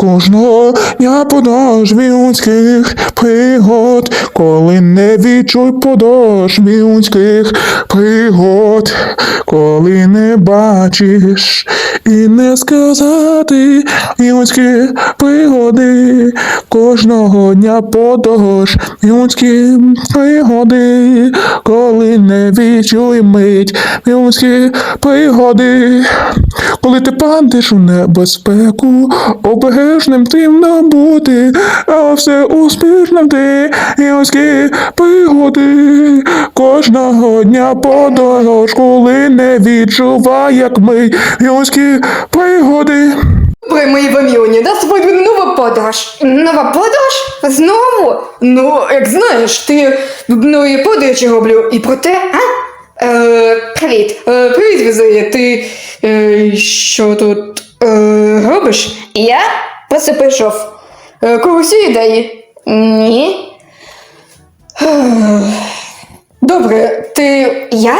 Кожного дня подаж людських пригод, коли не відчуй подошві людських пригод, коли не бачиш і не сказати людські пригоди, кожного дня подорож людські пригоди, коли не відчуй мить людські пригоди, коли ти падеш у небезпеку, обережним тим нам бути, а все успішним ти людські пригоди, кожного дня подорож, коли не відчувай, як ми людські пригоди. При моїй ваміоні, нас буде нова подорож. Нова подорож? Знову? Ну, як знаєш, ти нові подорожі роблю. І про те, а? Е, привіт. Е, привіт, Візея. Ти е, що тут е, робиш? Я просто прийшов. Е, когось ідеї? Ні. Добре, ти. Я?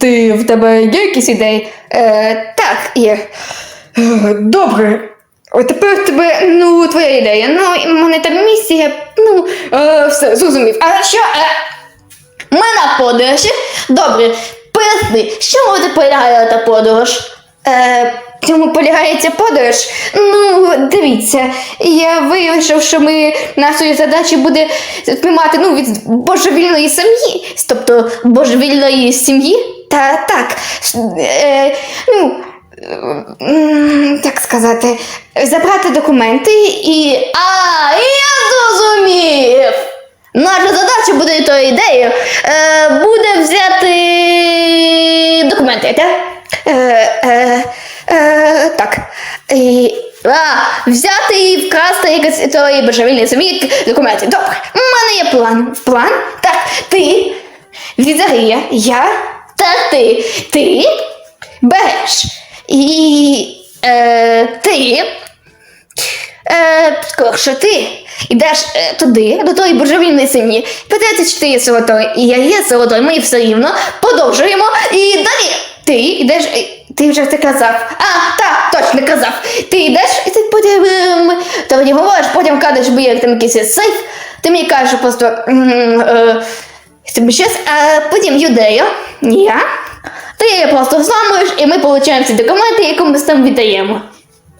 Ти в тебе є якісь ідеї? Е, так, є. Добре. А тепер в тебе, ну, твоя ідея. Ну, в мене там місія. Ну, е, все, зрозумів. А що? Е, ми на подорожі? Добре, поясни, що може полягає та подорож? Е, в чому полягає ця подорож? Ну, дивіться, я вирішив, що ми нашою задачі буде спіймати ну, від божевільної сім'ї, тобто божевільної сім'ї. Та так. Е, ну, так сказати, забрати документи і. А, я зрозумів! Наша задача буде тою ідеєю. Е, буде взяти документи, так? І, а, взяти і вкрасти якось тої божевільної самі документи. Добре. У мене є план. План? Так, ти, Візарія, я та ти. Ти береш. І е, ти Е, скорше ти йдеш е, туди, до тої божевільної сім'ї, питається, чи ти є сиротою, і я є сиротою, мені все рівно, продовжуємо, і далі ти йдеш, е, ти вже це казав. А, так, точно казав. Ти йдеш, і ти потім ем, ти мені говориш, потім кажеш, бо є там якийсь сейф, ти мені кажеш просто м, е, щось, а потім юдея, я, ти її просто зламуєш, і ми отримуємо ці документи, які ми там віддаємо.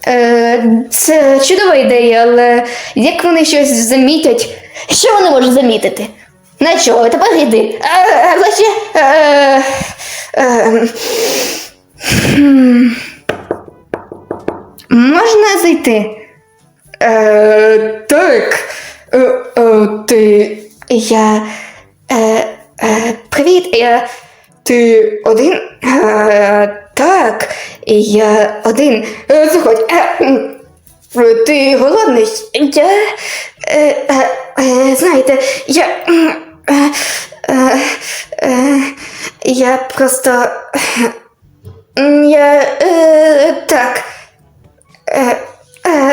Е, це чудова ідея, але як вони щось замітять, що вони можуть замітити? На чого? Тепер йди. Е, Але ще. Е, е, хм. Можна зайти? Е, так. Е, е, ти. Я. Е, е, привіт, я. Ти один? Е, так, я один. Е, заходь. Е, е, ти голодний? Я. Е, е, е, знаєте, я. Е, е, е, я просто. Я.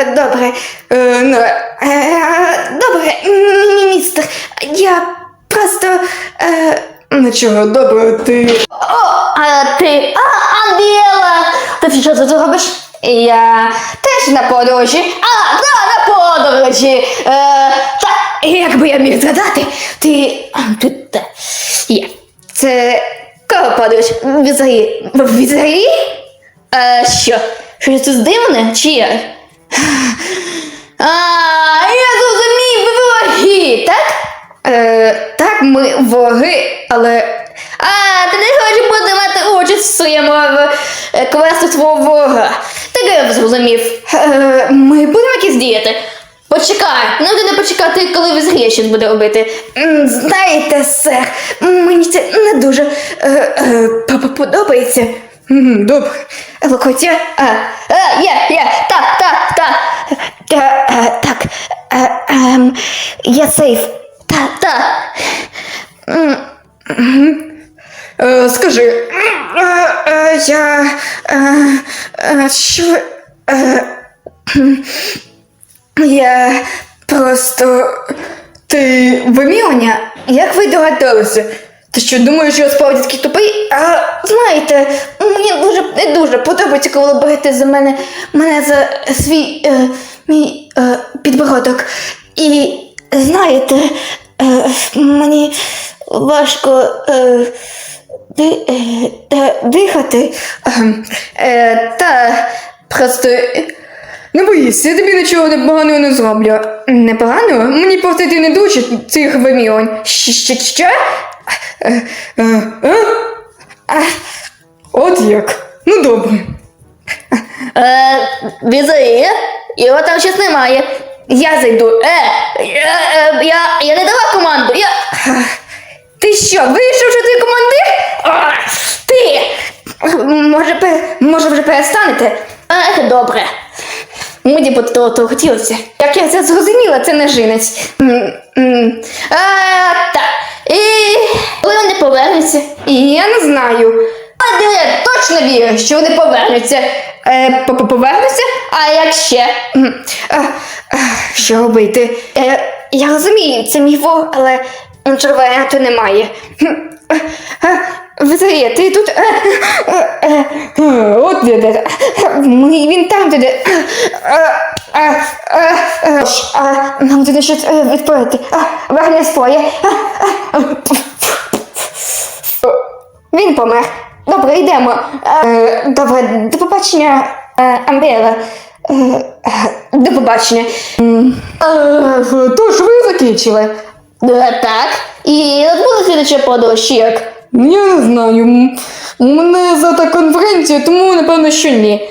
добре. Е, ну, е, добре, містер. Я просто. Е, Нічого, добре, ти. О, а ти. А, Андріела! Ти що тут робиш? Я теж на подорожі. А, да, на подорожі. Е, та, як би я міг згадати, ти. Тут та, є. Це кого подорож? Візарі. Візарі? Е, що? Щось тут дивне? Чи як? А, я зрозумів, ви вороги, так? Е, так, ми вороги, але. А, ти не хочеш мати участь в своєму е, квесту свого ворога. Так я зрозумів. Е, ми будемо якісь діяти. Почекай, ну ти не почекати, коли візгрія щось буде робити. М, Знаєте, сер, мені це не дуже е, е, подобається. Добре. А, є, є, так, так, так. Так, я сейф. Мгм. Е, Скажи, я. Що. Я просто. Ти вимірення? Як ви догадалися? Ти що думаєш, що я справді такий тупий? А знаєте, мені дуже не дуже подобається, коли берете за мене мене за свій е, мій е, підбородок. І знаєте, е, мені важко. Е, е, е, дихати. Ем, Е, та просто. Не боїшся, я тобі нічого непоганого не зроблю. Непогано? Мені просто йти не дуже цих вимірювань. Що? Е, е, е? От як. Ну добре. Е, його там щось немає. Я зайду. Е, я, я, я не дала команду. Я... Ти що, вийшов, що ти командир? А, ти! Може, може вже перестанете? Ех, добре. Мені б того, того хотілося. Як я це зрозуміла, це не жінець. М, м. А, так. І коли вони повернуться? Я не знаю. Але я точно вірю, що вони повернуться. Е, по- по- повернуться? А як ще? М, а, а, що робити? Е, я розумію, це мій вог, але червоня то немає. Хм, е, е, Визарія, ти тут. Е, е, е, От де, Він там де. Нам треба щось відповідати. А, а, Він помер. Добре, йдемо. Добре, до побачення, е, до побачення. Тож ви закінчили. Так. І от буде слідча подорож, як? Я не знаю. У мене завтра конференція, тому напевно, що ні.